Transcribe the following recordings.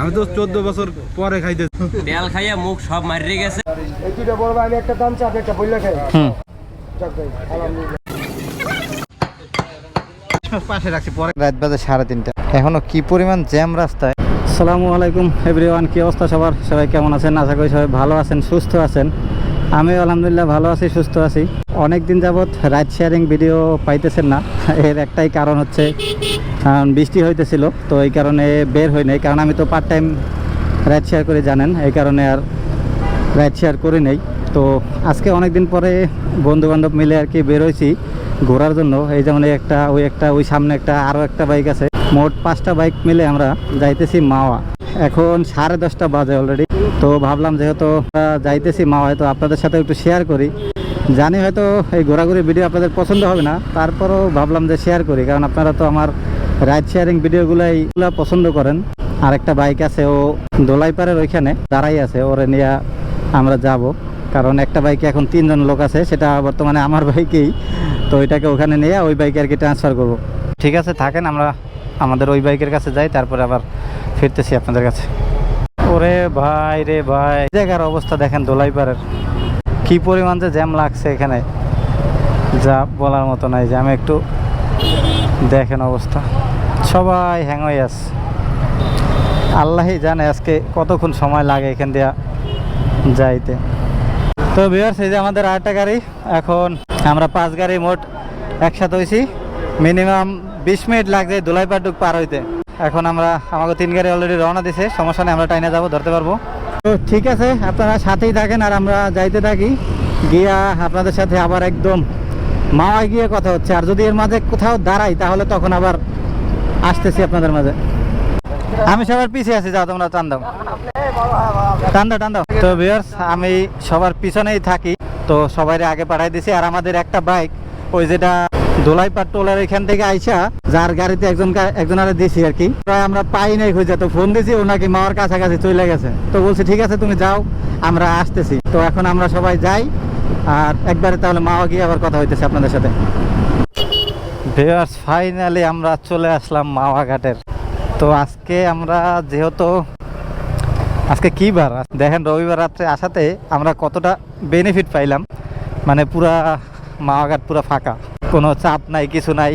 আমি তো চোদ্দ বছর পরে খাইতে তেল খাইয়া মুখ সব মারিয়ে গেছে। এই দুইটা বড় আমি একটা দাম চাপ একটা বইলা খাই। যাক ভাই আলহামদুলিল্লাহ। পাশে রাখছি পরে রাত বাজে সাড়ে তিনটা। এখনও কি পরিমাণ জ্যাম রাস্তায়? আসসালামু আলাইকুম এভরিওয়ান কি অবস্থা সবার? সবাই কেমন আছেন? আশা করি সবাই ভালো আছেন সুস্থ আছেন। আমি আলহামদুলিল্লাহ ভালো আছি সুস্থ আছি। অনেক দিন যাবৎ রাইড শেয়ারিং ভিডিও পাইতেছেন না। এর একটাই কারণ হচ্ছে কারণ বৃষ্টি হইতেছিল, তো এই কারণে বের হই নাই। কারণ আমি তো পার্ট টাইম রাইড শেয়ার করে জানেন, এই কারণে আর রাইড শেয়ার করি নেই। তো আজকে অনেক দিন পরে বন্ধু বান্ধব মিলে আর কি বের হয়েছি ঘোরার জন্য। এই যেমন একটা, ওই একটা, ওই সামনে একটা আরও একটা বাইক আছে। মোট পাঁচটা বাইক মিলে আমরা যাইতেছি মাওয়া। এখন সাড়ে দশটা বাজে অলরেডি তো ভাবলাম যেহেতু যাইতেছি মাওয়ায়, তো আপনাদের সাথে একটু শেয়ার করি। জানি হয়তো এই ঘোরাঘুরি ভিডিও আপনাদের পছন্দ হবে না, তারপরেও ভাবলাম যে শেয়ার করি, কারণ আপনারা তো আমার রাইড শেয়ারিং ভিডিওগুলাই পছন্দ করেন। আর একটা বাইক আছে, ও দোলাই দোলাইপাড়ের ওইখানে দাঁড়াই আছে, ওরে নিয়ে আমরা যাব। কারণ একটা বাইকে এখন তিনজন লোক আছে, সেটা বর্তমানে আমার বাইকেই। তো ওইটাকে ওখানে নিয়ে ওই বাইকে আর কি ট্রান্সফার করব। ঠিক আছে, থাকেন, আমরা আমাদের ওই বাইকের কাছে যাই, তারপরে আবার ফিরতেছি আপনাদের কাছে। ওরে ভাই রে ভাই জায়গার অবস্থা দেখেন দোলাই দোলাইপাড়ের। কি পরিমাণ যে জ্যাম লাগছে এখানে। যা বলার মতো নাই যে, আমি একটু দেখেন অবস্থা। সবাই হ্যাং হয়ে আছে। আল্লাহই জানে আজকে কতক্ষণ সময় লাগে এখান দিয়া যাইতে। তো বিয়ার্স এই যে আমাদের আরেকটা গাড়ি। এখন আমরা পাঁচ গাড়ি মোট একসাথে হয়েছি মিনিমাম বিশ মিনিট লাগছে দোলাইপাটুক পার হইতে। এখন আমরা, আমাকে তিন গাড়ি অলরেডি রওনা দিছে। সমস্যা নেই, আমরা টাইনে যাব, ধরতে পারব। তো ঠিক আছে, আপনারা সাথেই থাকেন আর আমরা যাইতে থাকি। গিয়া আপনাদের সাথে আবার একদম মাওয়ায় গিয়ে কথা হচ্ছে। আর যদি এর মাঝে কোথাও দাঁড়াই, তাহলে তখন আবার আসতেছি আপনাদের মাঝে। আমি সবার পিছিয়ে আছি, যাও তোমরা টান দাও। টান তো ভিউয়ার্স আমি সবার পিছনেই থাকি। তো সবাই আগে পাঠাই দিছি। আর আমাদের একটা বাইক ওই যেটা দোলাই টোলের এখান থেকে আইসা, যার গাড়িতে একজন একজনের দিছি আর কি। প্রায় আমরা পাই নাই খুঁজে, তো ফোন দিছি, ও নাকি মাওয়ার কাছাকাছি চলে গেছে। তো বলছি, ঠিক আছে, তুমি যাও, আমরা আসতেছি। তো এখন আমরা সবাই যাই। আর একবারে তাহলে মাওয়া গিয়ে আবার কথা হইতেছে আপনাদের সাথে। ভিউয়ার্স ফাইনালি আমরা চলে আসলাম মাওয়া ঘাটের। তো আজকে আমরা যেহেতু, আজকে কি বার? দেখেন রবিবার রাত্রে আসাতে আমরা কতটা বেনিফিট পাইলাম। মানে পুরা মাওয়াঘাট পুরা ফাঁকা। কোনো চাপ নাই, কিছু নাই।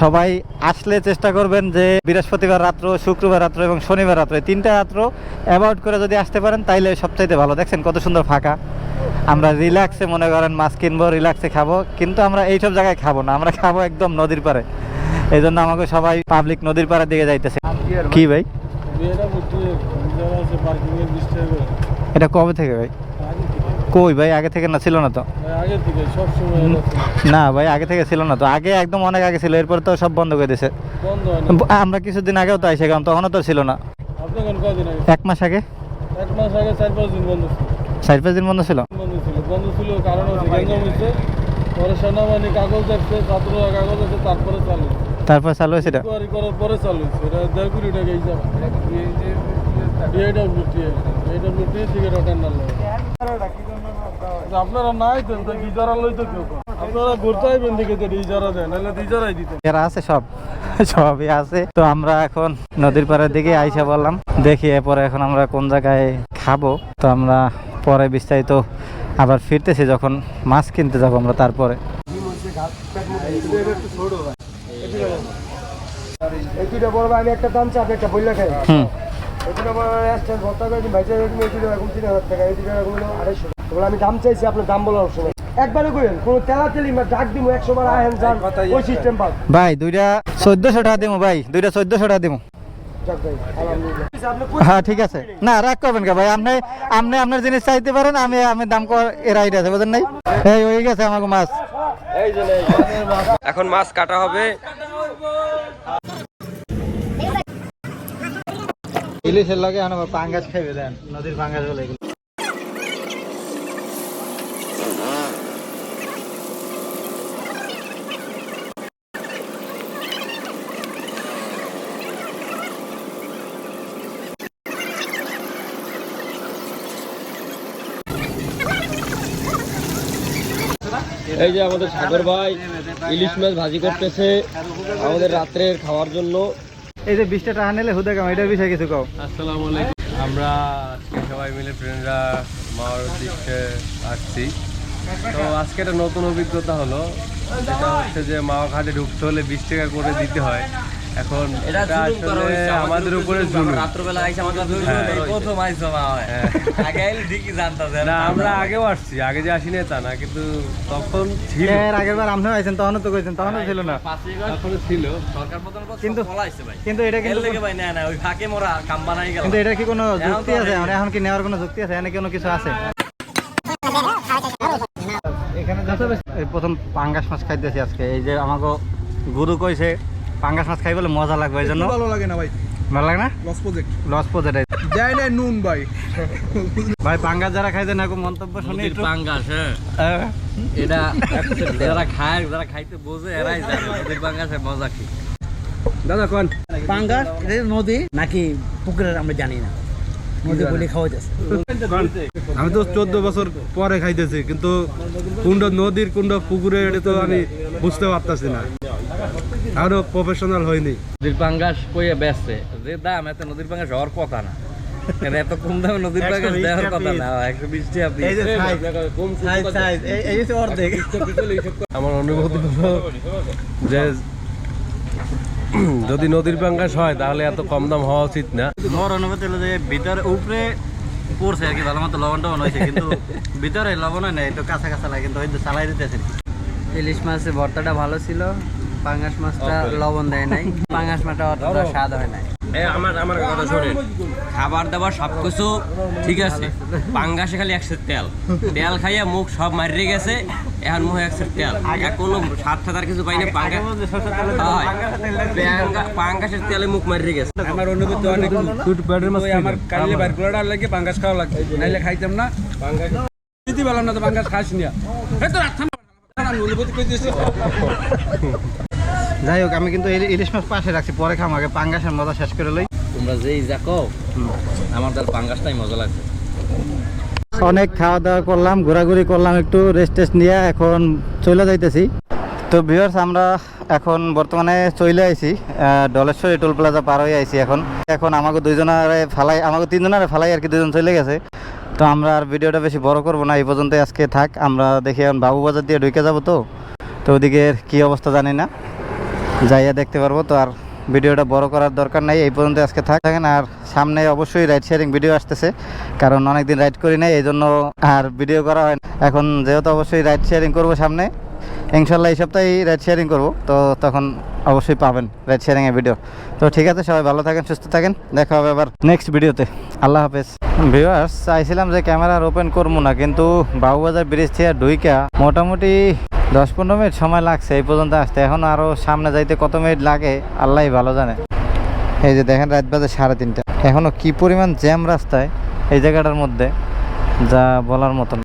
সবাই আসলে চেষ্টা করবেন যে বৃহস্পতিবার রাত্র, শুক্রবার রাত্র এবং শনিবার রাত্র তিনটা রাত্র অ্যাভয়েড করে যদি আসতে পারেন, তাইলে সবচাইতে ভালো। দেখছেন কত সুন্দর ফাঁকা। আমরা রিল্যাক্সে মনে করেন মাছ কিনবো রিল্যাক্সে খাব কিন্তু আমরা এইসব জায়গায় খাব না আমরা খাব একদম নদীর পাড়ে। এই জন্য আমাকে সবাই পাবলিক নদীর পাড়ের দিকে যাইতেছে। কি ভাই? এটা কবে থেকে ভাই? কই ভাই আগে থেকে না ছিল না তো? না ভাই আগে থেকে ছিল না তো। আগে একদম অনেক আগে ছিল এরপর তো সব বন্ধ করে দিয়েছে। আমরা কিছুদিন আগেও তো আইসে কারণ তখনও তো ছিল না। এক মাস আগে? এক মাস আগে চার পাঁচ দিন বন্ধ ছিল। চার পাঁচ দিন বন্ধ ছিল বন্ধ ছিল কারণ হচ্ছে পরে সেনাবাহিনী কাগজ দেখছে ছাত্ররা কাগজ আছে তারপরে চালু তারপর চালু হয়েছে এটা? করার পরে চালু হয়েছে এটা দেড় কোটি টাকা হিসাব টেন্ডার লাগে আপনারা নাই দেন তো ইজারা লই তো কেউ আপনারা ঘুরতে আইবেন দিকে যে ইজারা দেন নাহলে ইজারাই দিতেন এরা আছে সব সবই আছে। তো আমরা এখন নদীর পাড়ের দিকে আইসা বললাম দেখি এরপরে এখন আমরা কোন জায়গায় খাব। তো আমরা পরে বিস্তারিত আবার ফিরতেছি যখন মাছ কিনতে যাব আমরা তারপরে। এই বড় ভাই আমি একটা দাম চাইছি আপনার দাম বলার অপশন দিব ভাই দুইটা চোদ্দশো টাকা দিমু ভাই দুইটা চোদ্দশো টাকা দিমু। হ্যাঁ ঠিক আছে। না রাগ করবেন কে ভাই? আপনি আপনি আপনার জিনিস চাইতে পারেন আমি আমি দাম এর আছে বুঝেন নাই? এই হয়ে গেছে আমাকে মাছ। এখন মাছ কাটা হবে। ইলিশের লাগে পাঙ্গাস খাইবে দেন। নদীর পাঙ্গাস বলে এই যে আমাদের সাগর ভাই ইলিশ মাছ ভাজি করতেছে আমাদের রাত্রের খাওয়ার জন্য। এই যে বিশটা টাকা নিলে হুদে কাম এটার বিষয়ে কিছু কম আসসালাম আলাইকুম। আমরা আজকে সবাই মিলে ফ্রেন্ডরা মাওয়ার দিকে আসছি। তো আজকে একটা নতুন অভিজ্ঞতা হলো যেটা হচ্ছে যে মাওয়া ঘাটে ঢুকতে হলে বিশ টাকা করে দিতে হয়। এখন এটা এটা আসলে আমাদের উপরে জুলুম। রাত্রবেলা আইসা আমাদের জুলুম হ্যাঁ। প্রথম আইসা হয়। আগে ঠিকই জানতাছে না আমরা আগেও আসছি আগে যে আসিনি তা না কিন্তু তখন ছিল। এর আগের বার আপনিও আইছেন তখনও তো কইছেন তখনও ছিল না। তখন ছিল। সরকার প্রধান কিন্তু- কিন্তু ফলাইছে ভাই। কিন্তু এটা এর কিন্তু লেগে ভাই না না ওই ফাঁকে মোরা কাম বানাই গেল কিন্তু এটার কি কোনো যুক্তি আছে? এখন কি নেওয়ার কোনো যুক্তি আছে? এখানে কোনো কিছু আছে? এখানে প্রথম পাঙ্গাস মাছ খাইতেছি আজকে। এই যে আমাকে গুরু কইছে পাঙ্গাস মাছ খাই বলে মজা লাগবে এই জন্য? ভালো লাগে না ভাই। ভালো লাগে না? লস প্রজেক্ট লস প্রজেক্ট দেয় না নুন ভাই। ভাই পাঙ্গাস যারা খাইতে না খুব মন্তব্য শুনি একটু পাঙ্গাস হ্যাঁ। এটা যারা খায় যারা খাইতে বোঝে এরাই জানে। নদীর পাঙ্গাসের মজা কি। দাদা কোন? পাঙ্গাস এটা নদী নাকি পুকুরের আমরা জানি না। নদী বলে খাওয়া যাচ্ছে আমি তো চোদ্দ বছর পরে খাইতেছি কিন্তু কুণ্ড নদীর কুণ্ড পুকুরের এটা তো আমি বুঝতে পারতাছি না। আরও প্রফেশনাল হয়নি। নদীর পাঙ্গাস কইয়া বেচছে। যে দাম এত নদীর পাঙ্গাস হওয়ার কথা না। এত কম দামে নদীর পাঙ্গাস দেওয়ার কথা না। একশো বিশ টাকা আমার অনুভূতি হলো যে যদি নদীর পাঙ্গাস হয় তাহলে এত কম দাম হওয়া উচিত না। মোর অনুভূতি হলো যে ভিতরে উপরে পড়ছে আর কি ভালো মতো লবণ টবণ হয়েছে কিন্তু ভিতরে লবণ হয় না একটু কাঁচা কাঁচা লাগে কিন্তু ওই চালাই দিতেছে ইলিশ মাছের ভর্তাটা ভালো ছিল। পাঙ্গাস মাছটা লবণ দেয় নাই পাঙ্গাস মাছটা অতটা স্বাদ হয় নাই। আমার আমার কথা শোনেন। খাবার দাবার সব কিছু ঠিক আছে পাঙ্গাসে খালি একশো তেল। তেল খাইয়া মুখ সব মারিয়ে গেছে এখন মুখে একশো তেল। আর কোনো স্বাদ ঠাদার কিছু পাইনি পাঙ্গাস পাঙ্গাসের তেলে মুখ মারিয়ে গেছে। আমার অনুভূতি অনেক আমার কাইলে বাইর করে আর লাগে পাঙ্গাস খাওয়া লাগে। নাইলে খাইতাম না। দিতে পারলাম না তো পাঙ্গাস খাস নিয়া এই তো রাখতাম অনুভূতি দিয়েছি যাই হোক আমি কিন্তু ইলিশ মাছ পাশে রাখছি। পরে খাম আগে পাঙ্গাসের মজা শেষ করে লই। তোমরা যেই যাকো আমার তার পাঙ্গাসটাই মজা লাগছে অনেক খাওয়া দাওয়া করলাম ঘোরাঘুরি করলাম একটু রেস্ট টেস্ট নিয়ে এখন চলে যাইতেছি। তো ভিউয়ার্স আমরা এখন বর্তমানে চলে আইছি আহ, ডলেশ্বরী টোল প্লাজা পার হয়ে আইছি এখন। এখন আমাকে দুইজনারে ফালাই আমাকে তিনজনারে ফালাই আর কি দুজন চলে গেছে। তো আমরা আর ভিডিওটা বেশি বড় করব না এই পর্যন্ত আজকে থাক। আমরা দেখি এখন বাবুবাজার দিয়ে ঢুকে যাব তো। তো ওদিকে কি অবস্থা জানি না। যাইয়া দেখতে পারব, তো আর ভিডিওটা বড় করার দরকার নাই, এই পর্যন্ত আজকে থাক থাকেন। আর সামনে অবশ্যই রাইড শেয়ারিং ভিডিও আসতেছে, কারণ অনেকদিন রাইড করি নাই এই জন্য আর ভিডিও করা হয় এখন যেহেতু অবশ্যই রাইড শেয়ারিং করব সামনে, ইনশাল্লাহ এই সপ্তাহেই রাইড শেয়ারিং করব, তো তখন অবশ্যই পাবেন রাইড শেয়ারিং এর ভিডিও তো ঠিক আছে, সবাই ভালো থাকেন, সুস্থ থাকেন, দেখা হবে আবার নেক্সট ভিডিওতে আল্লাহ হাফেজ। ভিউয়ার্স চাইছিলাম যে ক্যামেরা ওপেন করব না, কিন্তু বাবুবাজার ব্রিজ থেকে ঢুইকা মোটামুটি দশ পনেরো মিনিট সময় লাগছে, এই পর্যন্ত আসতে। এখন আরও সামনে যাইতে কত মিনিট লাগে আল্লাহ ভালো জানে। এই যে দেখেন, রাত বাজে সাড়ে তিনটা। এখনও কি পরিমাণ জ্যাম রাস্তায় এই জায়গাটার মধ্যে, যা বলার মতন